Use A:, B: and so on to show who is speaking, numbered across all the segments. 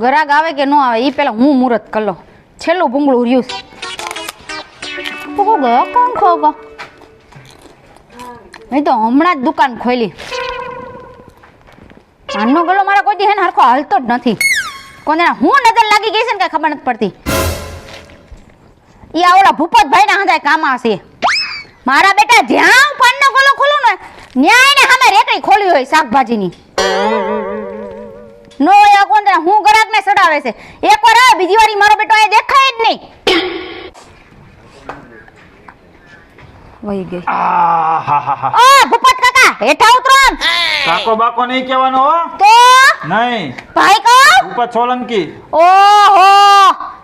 A: ગરાગ આવે કે ન આવે એ પેલા હું મુહૂર્ત કરી છેલ્લું ભૂંગળું રહ્યું છે. હમણાં જ દુકાન ખોલી. આનો ગલો મારા કોઈ દી હે ને હરખો હાલતો જ નથી. કોને હું નજર લાગી ગઈ છે ને કઈ ખબર નથી પડતી. એ આ ઓલા ભૂપતભાઈ ના હંધાય કામ આવશે મારા બેટા જ્યાં પાનનો ગલો ખોલું ને ન્યાય ને સામે રેકડી હોય શાકભાજીની. નો આ કોણ હું ગરાકને સડાવે છે. એકવાર આ બીજી વાર મારો બેટો અહીં દેખાય જ નહીં. વહી ગઈ
B: આ હા હા હા
A: ઓ ભૂપત કાકા હેઠા ઉતરો
B: કાકો બાકો નહીં કહેવાનો હો.
A: તો?
B: નહીં.
A: ભાઈ કો
B: ભૂપત સોલંકી.
A: ઓહો.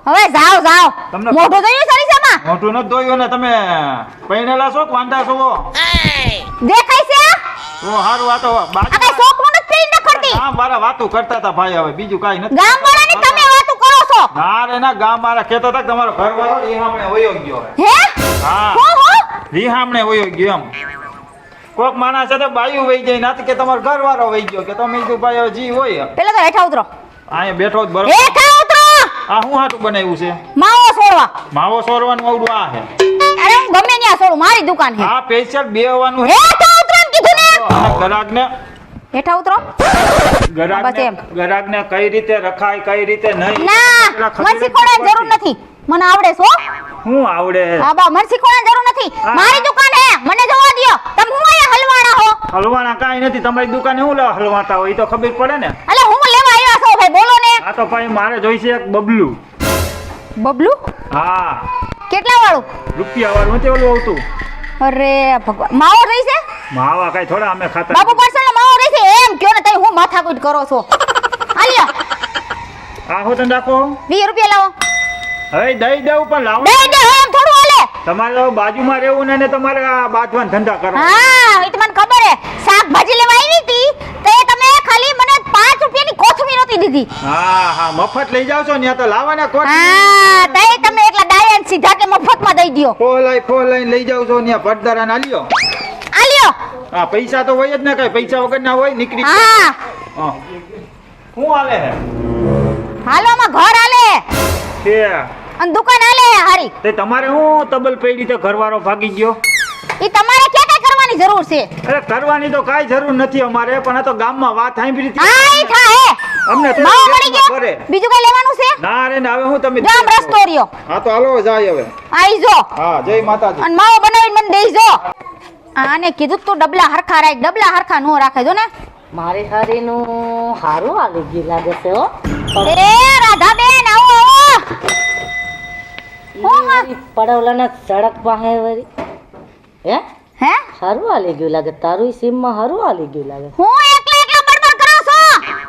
A: હવે જાઓ જાઓ.
B: તમને-
A: મોઢું જોયું સરીસામાં
B: મોટું નથી ધોયું ને તમે પૈણેલા છો કે વાંઢા છો
A: દેખાય છે
B: ઓ હારું આ તો
A: આ કઈ
B: બાજુ
A: શોખમાં નથી પેરી નખડતી
B: ગામ વાળા વાતો કરતા હતા ભાઈ હવે બીજું કાંઈ નથી.
A: ગામ વાળાની તમે વાતો કરો છો?
B: ના રે ના ગામ વાળા કહેતા હતા કે તમારો ઘર વાળો રીહામણે વયો ગયો
A: હે.
B: હા?
A: હો. હો
B: રીહામણે વયો ગયો એમ. કોક માણસ સાથે બાયું વહી જાય ના કે તમારો ઘર વાળો વહી ગયો કે તમે કીધું ભાઈ હવે જી હોય
A: પેલા તો હેઠા ઉતરો.
B: અહીંયા બેઠો જ બરોબર.
A: હેઠા ઉતરો!
B: આ હું હાટું બનાવ્યું છે?
A: માવો સોરવા.
B: માવો સોરવાનું આવડું આ હે.
A: અરે હું ગમે ત્યાં સોરું મારી દુકાન હે.
B: આ સ્પેશિયલ બેવાનું હે.
A: હેઠા ઉતરો કીધું ને.
B: ગ્રાહકને
A: હેઠા ઉતરો. બસ એમ.
B: ગ્રાહકને કઈ રીતે રખાય કઈ રીતે નહીં?
A: ના
B: પેલા
A: મને જરૂર નથી. મને આવડે છો
B: હું. આવડે?
A: હા બા શીખવાડવાની જરૂર નથી. મારી દુકાન હે મને જોવા દયો. તમે હું અહીંયા હલવાણા હો?
B: હલવાણા કાઈ નથી. તમારી દુકાને હું લેવા હલવાતા હોય? તો ખબર પડે ને.
A: અલે હું લેવા આવ્યા છો ભાઈ બોલો ને.
B: આ તો ભાઈ મારે જોઈશે એક બબલુ.
A: બબલુ?
B: હા.
A: કેટલા વાળું
B: રૂપિયા વાળું તે ઓલું આવતું.
A: અરે ભગવાન માવો રહી છે
B: માવા કઈ થોડા અમે ખાતા
A: બાપુ પાર્સલ તમે હું માથાકૂટ કરો છો. આલ્યો.
B: આ હું તને રાખો
A: 20 રૂપિયા લાવો.
B: હવે દઈ દઉં પણ લાવો.
A: દઈ દે એમ થોડું હાલે.
B: તમારે તો બાજુમાં રહેવું ને તમારે આ બાજવાન ધંધા કરવા
A: હા એ તો મને ખબર હે. શાકભાજી લેવા આવી હતી તો એ તમે ખાલી મને 5 રૂપિયાની કોથમીર નહોતી દીધી.
B: હા હા મફત લઈ જાવ છો ને તો લાવવાના કોટ
A: હા તઈ તમે એકલા ડાયન સીધા કે મફતમાં દઈ દ્યો.
B: ફોલાઈ ફોલાઈ લઈ જાવ છો ને પડદારા ના લ્યો હા પૈસા તો હોય જ ને કઈ. પૈસા વગર ના હોય નીકળી
A: હા
B: હા. શું હાલે હે?
A: હાલો માં ઘર હાલે.
B: છે.
A: અને દુકાન હાલે હારી.
B: તે તમારે હું તબલ પડી તો ઘરવાળો ભાગી ગયો?
A: એ તમારે કે કઈ કરવાની જરૂર છે?
B: અરે કરવાની તો કાંઈ જરૂર નથી અમારે પણ આ તો ગામમાં વાત સાંભળી હતી.
A: હા ઈ થા હે.
B: અમને તો
A: મળી ગયો. બીજું કઈ લેવાનું છે?
B: ના રે ને હવે હું તમે
A: જો રસ્તો રહ્યો.
B: હા તો હાલો જાય હવે.
A: આઈ જો.
B: હા જય માતાજી.
A: અને માવો બનાવીને મને દેઈ જો. આને કીધું તું ડબલા હરખા રાખ ડબલા હરખા નો રાખે જો ને.
C: મારી હારીનું હારું આવી ગયું લાગે છે હો.
A: એ રાધાબેન આવો આવો. હું હા?
C: પડવલાના સડક પાસે વરી હે?
A: હે?
C: હારું હાલી ગયું લાગે તારું સીમમાં હારું હાલી ગયું લાગે.
A: હું એકલા એકલા બડબડ કરો છો?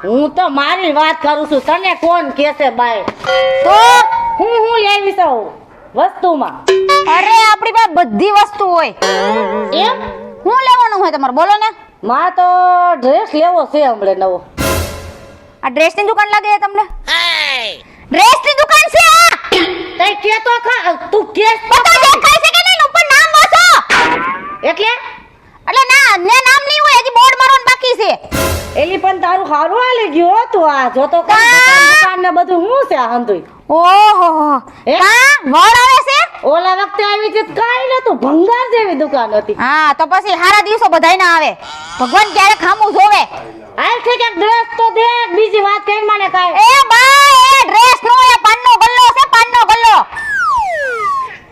C: હું તો મારી વાત કરું છું તને કોણ કહેશે બાય?
A: તો?
C: હું હું લેવી છું વસ્તુમાં?
A: અરે આપણી પાસે બધી વસ્તુ હોય.
C: એમ?
A: હું લેવાનું હોય તમારે? બોલો ને.
C: માં તો ડ્રેસ લેવો છે હમણે નવો.
A: આ ડ્રેસની દુકાન લાગે છે તમને? ડ્રેસની દુકાન છે આ!
C: તઈ કે તો ખા તું કે તો
A: બધા દેખાય છે કે નહીં? ઉપર નામ વાંચો.
C: એટલે?
A: એટલે ના ને નામ નહીં હોય હજી બોર્ડ મારવાનું બાકી છે.
C: એલી પણ તારું હારું હાલી ગયું હો તું આ. જો તો
A: કા?
C: દુકાન ને બધું હું છે આ હંધુય.
A: ઓહો
C: હે?
A: કા વળ આવે છે?
C: ઓલા વખતે આવી છે કાઈ નતું ભંગાર જેવી દુકાન હતી.
A: હા તો પછી હારા દિવસો બધાય ના આવે. ભગવાન ક્યારે ખામું જોવે.
C: હાલ છે કે ડ્રેસ તો દે બીજી વાત કઈ મને કાઈ.
A: એ બા એ ડ્રેસ નો એ પાનનો ગલ્લો છે પાનનો ગલ્લો.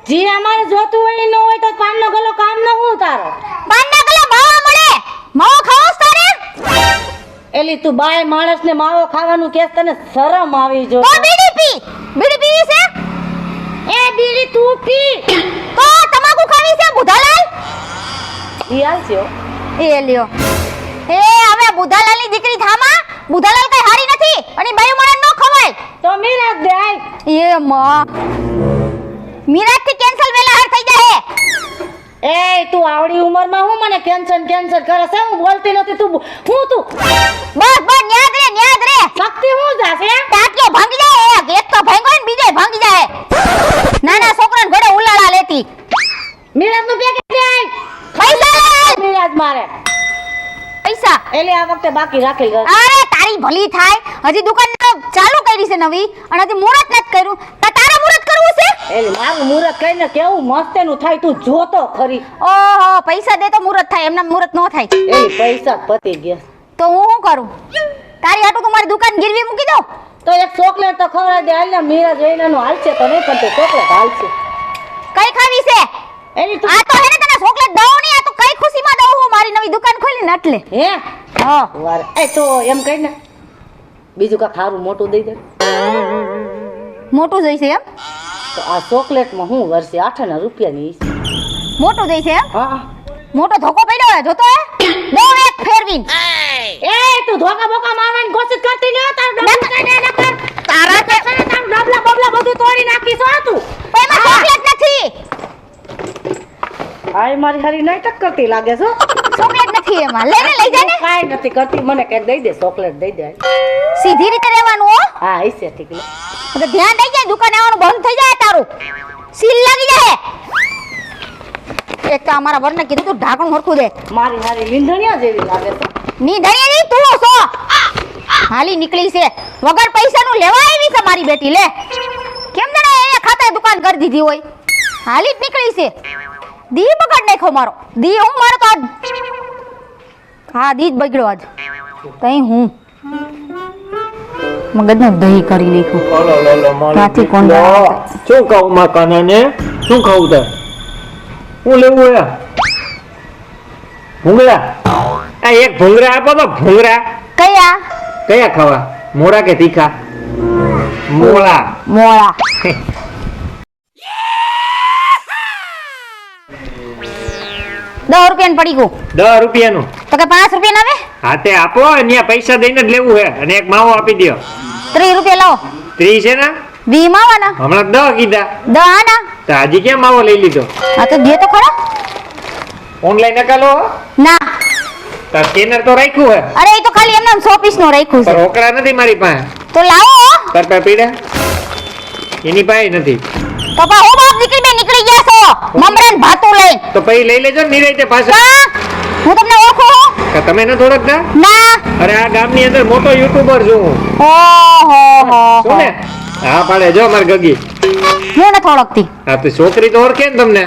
C: જે અમારે જોતું હોય એ ન હોય તો પાનનો ગલ્લો કામ ન હું તારો.
A: પાનનો ગલ્લો માવો મળે. માવો ખાવો તારે?
C: એલી તું બાય માણસ ને માવો ખાવાનું કેસ તને શરમ આવી જો
A: તો બીડી પી બીડી પીવી છે
C: એ બીડી તું પી
A: તો તમાકુ ખાવી છે બુધાલાલ
C: હો.
A: એ લ્યો. એ હવે બુધાલાલની દીકરી થામા? બુધાલાલ કઈ હારી નથી? અને બાયુ મળે નો ખવાય?
C: તો મીરા દે આય
A: એ માં. મીરા થી કેન્સલ વેલા હાર થઈ જાય
C: એ તું આવડી ઉંમરમાં હું મને કેન્સર કેન્સર કરે છે? હું બોલતી નથી તું હું તું
A: બસ બસ ન્યાદ રે ન્યાદ રે.
C: શક્તિ હું જાશે
A: ટાટિયો ભાંગી જાય એક એક તો ભાંગો ને બીજો ભાંગી જાય નાના છોકરાને ઘરે ઉલાળા લેતી.
C: મીરાજનું પેકેટ મારે.
A: પૈસા.
C: એટલે આ વખતે બાકી રાખેલ ગયો
A: અરે તારી ભલી થાય. હજી દુકાન ચાલુ કરી છે નવી અને હજી મુહૂર્ત નથી કર્યું. તો તારે મુહૂર્ત કરવું છે?
C: એટલે મારું મુહૂર્ત કહીને કેવું મસ્ત એનું થાય તું જોતો ખરી.
A: ઓહો પૈસા દે તો મુહૂર્ત થાય એમના મુહૂર્ત ન થાય.
C: એની પૈસા પતી ગયા.
A: તો હું શું કરું? તારી હાટું તું મારી દુકાન ગીરવી મૂકી દો
C: તો એક ચોકલેટ તો ખવડાવી દે હાલ ને મીરા જઈને હાલશે તો નહીં પણ તે ચોકલેટ હાલશે.
A: કઈ ખાવી છે?
C: એની
A: આ તો હે ને તને ચોકલેટ દઉં નહીં આ તો કઈ ખુશીમાં દઉં હું મારી નવી એટલે
C: હે?
A: હા.
C: વાર. એ તો એમ કહી ને. બીજું કાંઈ ખારું મોટું દઈ દે.
A: મોટું જોઈશે એમ?
C: તો આ ચોકલેટમાં હું વર્ષે આઠના રૂપિયાની છે.
A: મોટું જોઈશે એમ?
C: હા
A: મોટો ધોકો પડ્યો હે જોતો હે? બહુ એક ફેરવીન.
C: એ તું ધોકા બોકા મારવાની કોશિશ કરતી ન તાર ડબલ કઈ દે નકર.
A: તારા તે
C: તાર ડબલા બબલા બધું તોડી નાખીશ હો તું.
A: એમાં ચોકલેટ નથી.
C: આય મારી હરી નાટક કરતી લાગે છો
A: નથી એમાં લઈને લઈ જા ને.
C: કાઈ નથી કરતી. મને કંઈક દઈ દે ચોકલેટ દઈ દે.
A: સીધી રીતે રહેવાનું હો.
C: હા હશે ઠીક. લે.
A: એટલે ધ્યાન દઈ જાય દુકાન આવવાનું બંધ થઈ જાય તારું. સીલ લાગી જાય. એક તો અમારા વરને કીધું તું ઢાંકણું હરખું દે.
C: મારી મારી લીંધણિયા જેવી લાગે છે.
A: ની ધણીએ નહીં તું છો હાલી નીકળી છે. વગર પૈસાનું લેવા આવી છે મારી બેટી લે. કેમ જાણે અહીંયા ખાતા દુકાન કરી દીધી હોય? હાલી જ નીકળી છે. દી બગાડ નાખ્યો મારો. દી હું મારો તો હા દી જ બગડ્યો આજ. તઈ હું? મગજને દહીં કરી નાખ્યું. ત્યાંથી કોણ
D: શું કહું માં કાનાને શું ખાવું તાર હું લેવું હે? ભૂંગળા? આ એક ભૂંગળા આપો તો ભૂંગળા.
A: કયા?
D: કયા ખાવા? મોળા કે તીખા? મોળા.
A: મોળા. દસ રૂપિયાનું પડી ગયું.
D: દસ રૂપિયાનું.
A: તો કે પાંચ રૂપિયા આવે?
D: હા તે આપો અહીંયા પૈસા દઈને જ લેવું હે. અને એક માવો આપી દ્યો.
A: ત્રીસ રૂપિયા લાવો.
D: ત્રીસ છે ને?
A: વી માવાના.
D: હમણાં દસ કીધા.
A: દસ આના.
D: તો હજી કેમ માવો લઈ લીધો?
A: હા તો દે તો ખરો.
D: ઓનલાઈન નકાલો
A: ના.
D: તો સ્કેનર તો રાખ્યું હે.
A: અરે એ તો ખાલી એમને સો પીસ નો રાખ્યું છે.
D: રોકડા નથી મારી પાસે.
A: તો લાવો
D: પર પાસે પીડા? એની પાસે નથી.
A: તો પા હું બાપ નીકળી નીકળી ગયા છો? મમરાન ભાતું લઈ.
D: તો પછી લઈ લેજો ને પાછા.
A: હું તમને ઓળખું
D: કે તમે ન ઓળખતા?
A: ના.
D: અરે આ ગામની અંદર મોટો યુટ્યુબર છું હું.
A: ઓહો હો
D: શું ને? હા પાડે જો માર ગગી.
A: હું ન ઓળખતી.
D: હા તો છોકરી તો ઓળખે ને તમને.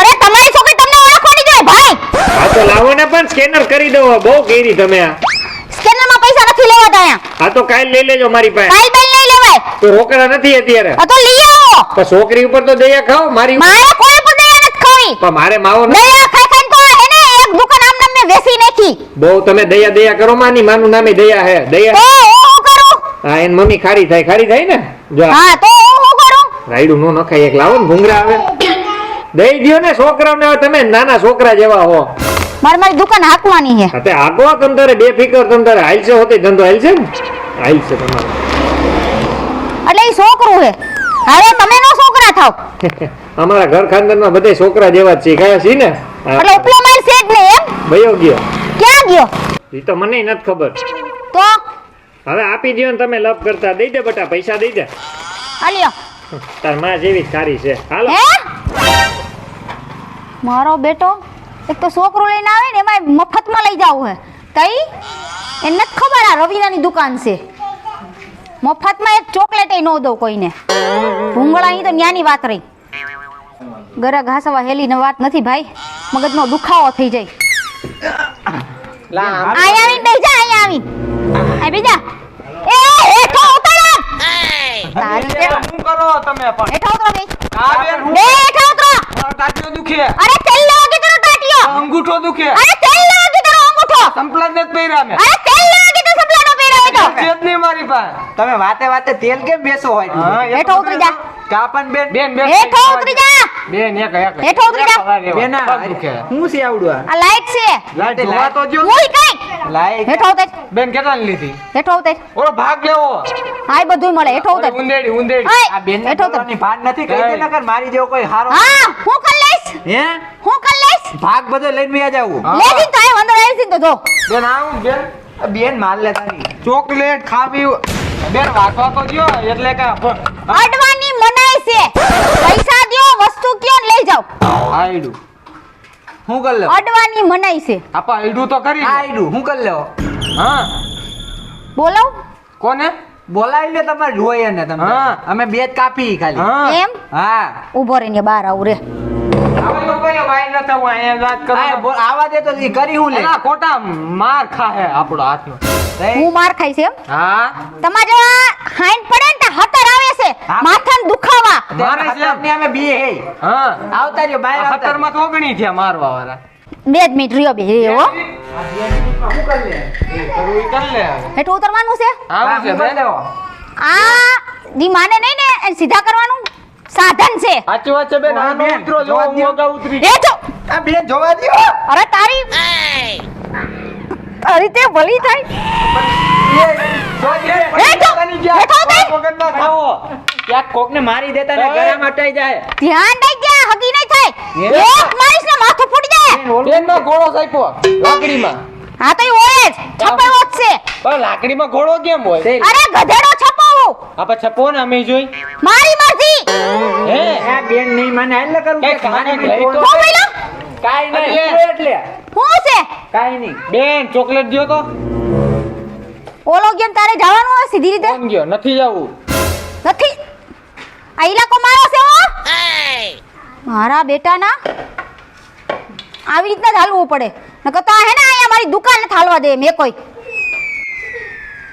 A: અરે તમારી છોકરી તમને ઓળખવાની જોઈએ ભાઈ.
D: હા તો લાવો ને પણ સ્કેનર કરી દો. બહુ કેરી તમે આ.
A: સ્કેનરમાં પૈસા નથી લેવાતા અહીંયા.
D: હા તો કાલ લઈ લેજો મારી પાસે.
A: કાલ બેલ નહીં લેવાય.
D: તો રોકડા નથી અત્યારે.
A: આ તો
D: પણ છોકરી ઉપર તો દયા ખાવ મારી
A: મારે કોઈ પણ દયા નથી ખાવી.
D: પણ મારે માવો
A: દયા ખાઈ ખાઈને તો એને એક દુકાન આમ નામે વેસી નાખી.
D: બહુ તમે દયા દયા કરો માની માનું નામે દયા હે.
A: તો
D: દયા
A: હું કરું?
D: હા એન મમ્મી ખારી થાય ખારી થાય ને? જો
A: હા તો હું કરું?
D: રાઈડું નો નખાય એક લાવો ને ભૂંગરા આવે. દઈ દ્યો ને છોકરાઓને તમે નાના છોકરા જેવા હો.
A: મારે મારી દુકાન હાકવાની છે.
D: અતે તે આગો તમ તારે બે ફિકર તમ તારે હાલશે હોતે ધંધો હાલશે ને? હાલશે તમારો.
A: એટલે એ છોકરું છે. હવે તમે નો છોકરા થાવ.
D: અમારા ઘર ખાનદાનમાં બધે છોકરા જેવા જ છે. કયા છે ને?
A: એટલે ઉપલો માર સેટ ને એમ?
D: ભયો ગયો.
A: ક્યાં ગયો?
D: એ તો મને નથી ખબર.
A: તો?
D: હવે આપી દ્યો ને તમે લપ કરતા. દઈ દે બટા પૈસા દઈ દે.
A: હાલ્યો
D: તારમાં જેવી સારી છે. હાલો.
A: મારો બેટો એક તો છોકરો લઈને આવે ને એમાં મફતમાં લઈ જાવ હે. તઈ? એને નથી ખબર આ રવિનાની દુકાન છે. મફતમાં એક ચોકલેટ ન દઉં કોઈને. ભૂંગળાની તો ન્યાની વાત રહી. ગરા ઘાસવા હેલીને વાત નથી ભાઈ. મગજનો દુખાવો થઈ જાય. અહીંયા આવીને બેસી અહીંયા આવી આ બીજા એ હેઠો ઉતર. તારી
D: શું કરો તમે પણ?
A: હેઠો ઉતરો બે
D: આ બેન હું?
A: બે હેઠો ઉતરો.
D: ટાટીઓ દુખે.
A: અરે તેલ લેવા કીધું ટાટિયો
D: અંગૂઠો દુખે.
A: અરે તેલ અંગૂઠો.
D: સંપલા જ નથી પહેર્યા
A: અરે તેલ
D: મારી પાસે.
E: તમે વાતે વાતે તેલ કેમ બેસો હોય?
A: હેઠો ઉતરી જા.
E: કાપન બેન.
D: બેન બેન.
A: હેઠો ઉતરી જા.
D: બેન એક એક.
A: હેઠો ઉતરી જા.
E: બેન હું છે આવડું આ?
A: આ લાઈટ છે.
D: લાઈટ જોવા તો જો
A: હું કઈ.
E: લાઈટ.
A: હેઠો ઉતર.
D: બેન કેટલા લીધી?
A: હેઠો ઉતર.
D: ઓરો ભાગ લેવો.
A: હાય બધું મળે. હેઠો ઉતર.
D: ઉંદેડી ઉંદેડી
E: આ બેન
A: હેઠો ઉતર.
E: ની ભાગ નથી કહી દે નકર મારી જેવો કોઈ હારો
A: હા હું કર લઈશ.
E: હે?
A: હું કર લઈશ.
E: ભાગ બધો લઈને વ્યા જાવું.
A: લેજી તો આય અંદર આવી તો જો.
D: બેન આવું બેન.
E: બેન માલ લેતા
D: ચોકલેટ ખાવી બેન વાગવા વાકો જો એટલે કે
A: અડવાની મનાઈ છે. પૈસા દ્યો વસ્તુ કયો લઈ જાઓ.
D: આયડું.
E: હું કર લે
A: અડવાની મનાઈ છે.
D: આપા આયડું તો કરી
E: આયડું હું કર લેવો
D: હા.
A: બોલો.
D: કોને?
E: બોલાવી લે તમારે જોઈએ ને તમે.
F: હા.
E: અમે બે જ કાપી ખાલી.
A: એમ?
E: હા.
A: ઊભો રહીને બહાર આવું રે.
F: આવું કયો ભાઈ ન થવું અહીંયા વાત કરો.
E: બોલ, આવા દે તો ઈ કરી હું લે.
F: એના ખોટા માર ખાહે આપણો હાથનો.
A: હું માર ખાઈશ એમ?
F: હા.
A: તમારે હાઈન પડે ને હતર આવે છે. માથાને દુખાવા.
F: મારે છે.
E: અમે બે હે.
F: હા.
E: આવતા રહ્યો બહાર આવતા
F: ખતરમાં તો ઓગણી થયા મારવા વાળા
A: બે જ મિનિટ રહ્યો બે હો
E: શું કરી લે?
F: કરવું ઈ કર લે હવે.
A: હેઠું ઉતરવાનું છે? આ જી માને નહીં ને એને સીધા કરવાનું? સાધન છે.
F: સાચી વાત છે બેન આ
E: બેન,
F: ઉતરો જો
E: જોવા
F: મોગા ઉતરી
A: એ જો.
E: આ બેન જોવા દ્યો.
A: અરે તારી અરે તે ભલી થાય. એ જો. હેઠો ઉતર
F: વગરમાં ખાવો
E: ક્યાંક કોકને મારી દેતા ને
F: ઓય.
E: મટાઈ જાય.
A: ધ્યાન દઈ ગયા હગી નહીં થાય. એક મારીશ ને માથું ફૂટી જાય.
E: બેન, નો
F: ગોળો માં લાકડી માં
A: હા તો એ હોય જ. છપાયો જ છે.
F: પણ લાકડીમાં ઘોડો કેમ હોય?
A: અરે ગધેડો છપાવો.
F: આપણે છપો ને અમે જોઈ.
A: મારી મરજી
F: હે?
E: આ બેન નહીં મને એટલે કરવું કે મારી
F: કહાની
E: બેન
F: લઈ તો-
A: શું બોલ્યો?
E: કાંઈ
F: અરે.
E: નહીં એટલે.
A: શું છે?
E: કાંઈ નહીં.
F: બેન ચોકલેટ દ્યો તો.
A: ઓલો ગેમ તારે જવાનું હોય સીધી રીતે?
F: કોણ ગયો? નથી જવું.
A: નથી? આ ઇલાકો મારો છે હો. મારા બેટાના. આવી રીતના જ હાલવું પડે. નકર તો હે ને અહીંયા મારી દુકાન હાલવા દે મેં કોઈ.